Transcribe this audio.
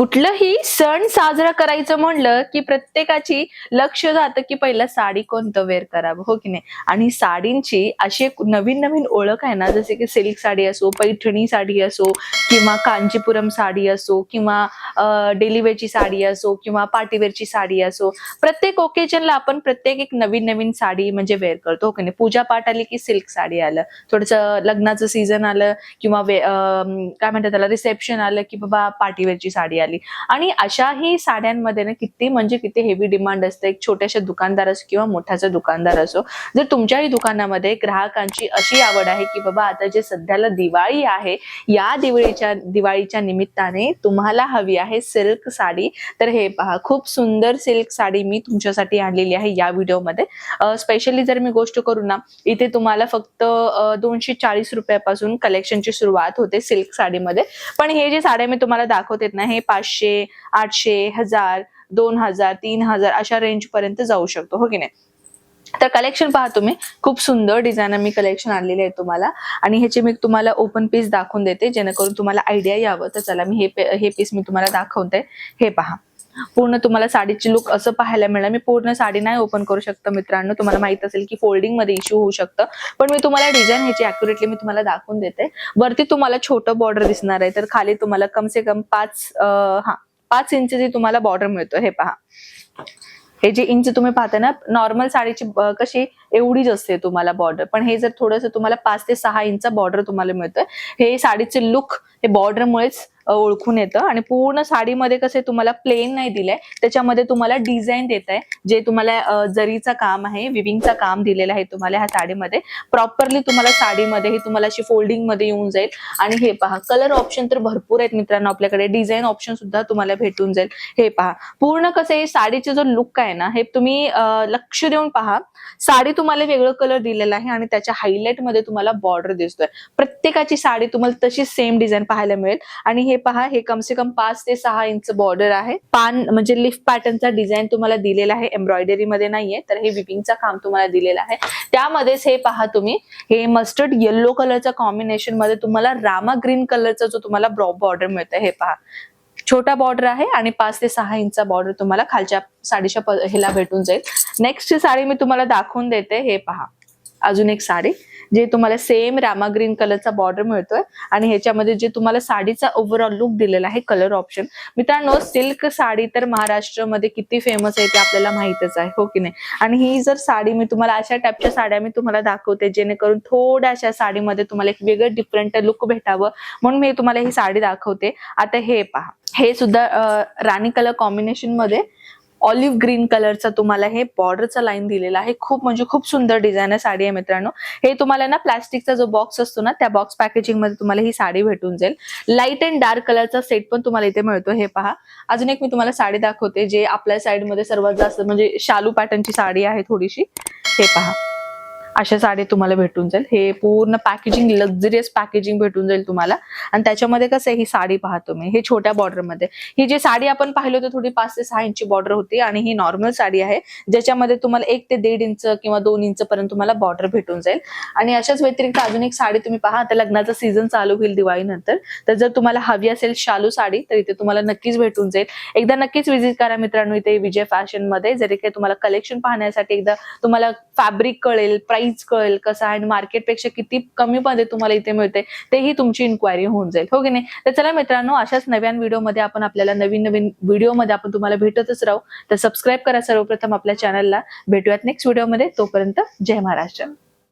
कुठलंही सण साजरा करायचं म्हणलं की प्रत्येकाची लक्ष जातं की पहिलं साडी कोणतं वेअर करावं हो की नाही? आणि साडींची अशी एक नवीन नवीन ओळख आहे ना जसे की सिल्क साडी असो पैठणी साडी असो किंवा कांचीपुरम साडी असो किंवा डेलिवेअरची साडी असो किंवा पार्टीवेअरची साडी असो प्रत्येक ओकेजनला आपण प्रत्येक एक नवीन नवीन साडी म्हणजे वेअर करतो हो की नाही? पूजा पाठ आली की सिल्क साडी आलं थोडंसं लग्नाचं सीझन आलं किंवा वे- काय म्हणतात त्याला रिसेप्शन आलं की बाबा पार्टीवेअरची साडी आली. आणि अशाही साड्यांमध्ये ना किती म्हणजे किती हेवी डिमांड असते. एक छोट्याशा दुकानदार असो किंवा मोठ्याचा दुकानदार असो जर तुमच्याही दुकानामध्ये ग्राहकांची अशी आवड आहे की बाबा आता जे सध्याला दिवाळी आहे या दिवाळीच्या दिवाळीच्या निमित्ताने तुम्हाला हवी आहे सिल्क साडी. तर हे पहा खूप सुंदर सिल्क साडी मी तुमच्यासाठी आणलेली आहे या व्हिडिओमध्ये. स्पेशली जर मी गोष्ट करू ना इथे तुम्हाला फक्त दोनशे चाळीस रुपयापासून कलेक्शनची सुरुवात होते सिल्क साडीमध्ये. पण हे जे साड्या मी तुम्हाला दाखवते ना हे पाचशे आठशे हजार दोन हजार तीन हजार अशा रेंज पर्यंत जाऊ शकतो हो की नाही? तर कलेक्शन पहा तुम्ही. खूप सुंदर डिझाईन मी कलेक्शन आणलेले आहे तुम्हाला. आणि ह्याचे मी तुम्हाला ओपन पीस दाखवून देते जेणेकरून तुम्हाला आयडिया यावं. तर चला मी हे पे- हे पीस मी तुम्हाला दाखवते. हे पहा. पूर्ण तुम्हाला साडीची लुक असं पाहायला मिळणार. मी पूर्ण साडी नाही ओपन करू शकतं मित्रांनो. तुम्हाला माहीत असेल की फोल्डिंगमध्ये इश्यू होऊ शकतं. पण मी तुम्हाला डिझाईन ह्याची अॅक्युरेटली मी तुम्हाला दाखवून देते. वरती तुम्हाला छोटं बॉर्डर दिसणार आहे. तर खाली तुम्हाला कम से कम पाच हा पाच इंचची तुम्हाला बॉर्डर मिळतो. हे पहा. हे जे इंच तुम्ही पाहता ना नॉर्मल साडीची कशी एवढीच असते तुम्हाला बॉर्डर पण हे जर थोडंसं तुम्हाला पाच ते सहा इंच बॉर्डर तुम्हाला मिळतं हे साडीचे लुक हे बॉर्डरमुळेच ओळखून येतं. आणि पूर्ण साडीमध्ये कसे तुम्हाला प्लेन नाही दिलंय त्याच्यामध्ये तुम्हाला डिझाईन देत आहे जे तुम्हाला जरीचा जरीचं काम आहे विविंगचं काम दिलेलं आहे तुम्हाला ह्या साडीमध्ये प्रॉपरली तुम्हाला साडीमध्ये हे तुम्हाला अशी फोल्डिंगमध्ये येऊन जाईल. आणि हे पहा कलर ऑप्शन तर भरपूर आहेत मित्रांनो आपल्याकडे. डिझाईन ऑप्शन सुद्धा तुम्हाला भेटून जाईल. हे पहा पूर्ण कसं आहे साडीचे जो लुक आहे ना हे तुम्ही लक्ष देऊन पहा. साडी तुम्हाला वेगळं कलर दिलेला आहे आणि त्याच्या हायलाइटमध्ये तुम्हाला बॉर्डर दिसतोय. प्रत्येकाची साडी तुम्हाला तशी सेम डिझाईन पाहायला मिळेल. आणि हे पहा हे कम से कम पाच ते सहा इंच बॉर्डर आहे. पान म्हणजे लिफ्ट पॅटर्नचा डिझाईन तुम्हाला दिलेला आहे. एम्ब्रॉयडरी मध्ये नाहीये तर हे विपिंगचा काम तुम्हाला दिलेलं आहे. त्यामध्येच हे पहा तुम्ही हे मस्टर्ड येल्लो कलरच्या कॉम्बिनेशनमध्ये तुम्हाला रामा ग्रीन कलरचा जो तुम्हाला बॉर्डर मिळतं हे पहा. छोटा बॉर्डर आहे आणि पाच ते सहा इंचचा बॉर्डर तुम्हाला खालच्या साडीच्या ह्याला भेटून जाईल. नेक्स्ट साडी मी तुम्हाला दाखवून देते हे पहा. अजून एक साडी जे तुम्हाला सेम रामा ग्रीन कलरचा बॉर्डर मिळतोय आणि ह्याच्यामध्ये जे तुम्हाला साडीचा ओव्हरऑल लुक दिलेला आहे कलर ऑप्शन मित्रांनो सिल्क साडी तर महाराष्ट्रामध्ये किती फेमस आहे ते आपल्याला माहितच आहे हो की नाही? आणि ही जर साडी मी तुम्हाला अशा टाईपच्या साड्या मी तुम्हाला दाखवते जेणेकरून थोड्याशा साडीमध्ये तुम्हाला एक वेगळं डिफरंट लुक भेटावं म्हणून मी तुम्हाला ही साडी दाखवते. आता हे पहा. हे सुद्धा राणी कलर कॉम्बिनेशनमध्ये ऑलिव्ह ग्रीन कलरचा तुम्हाला हे बॉर्डरचा लाईन दिलेला आहे. खूप म्हणजे खूप सुंदर डिझाईन आहे साडी आहे मित्रांनो. हे तुम्हाला ना प्लास्टिकचा जो बॉक्स असतो ना त्या बॉक्स पॅकेजिंगमध्ये तुम्हाला ही साडी भेटून जाईल. लाइट अँड डार्क कलरचा सेट पण तुम्हाला इथे मिळतो हे पहा. अजून एक मी तुम्हाला साडी दाखवते जे आपल्या साईडमध्ये सर्वात जास्त म्हणजे शालू पॅटर्नची साडी आहे थोडीशी. हे पहा. अशा साडी तुम्हाला भेटून जाईल. हे पूर्ण पॅकेजिंग लक्झरियस पॅकेजिंग भेटून जाईल तुम्हाला. आणि त्याच्यामध्ये कसं आहे ही साडी पाहतो तुम्ही. हे छोट्या बॉर्डरमध्ये ही जी साडी आपण पाहिली होती थोडी पाच ते सहा इंची बॉर्डर होती आणि ही नॉर्मल साडी आहे. ज्याच्यामध्ये तुम्हाला एक ते दीड इंच किंवा दोन इंच पर्यंत तुम्हाला बॉर्डर भेटून जाईल. आणि अशाच व्यतिरिक्त अजून एक साडी तुम्ही पहा. आता लग्नाचा सीझन चालू होईल दिवाळीनंतर. तर जर तुम्हाला हवी असेल शालू साडी तर इथे तुम्हाला नक्कीच भेटून जाईल. एकदा नक्कीच विजिट करा मित्रांनो इथे विजय फॅशनमध्ये. जरी काही तुम्हाला कलेक्शन पाहण्यासाठी एकदा तुम्हाला फॅब्रिक कळेल प्राइस कळेल कसं आहे आणि मार्केटपेक्षा किती कमी मध्ये तुम्हाला इथे मिळते तेही तुमची इन्क्वायरी होऊन जाईल. हो की नाही? तर चला मित्रांनो अशाच नव्या व्हिडिओमध्ये आपण आपल्याला नवीन नवीन व्हिडिओमध्ये आपण तुम्हाला भेटतच राहू. तर सबस्क्राईब करा सर्वप्रथम आपल्या चॅनलला भेटूयात नेक्स्ट व्हिडिओमध्ये तोपर्यंत जय महाराष्ट्र.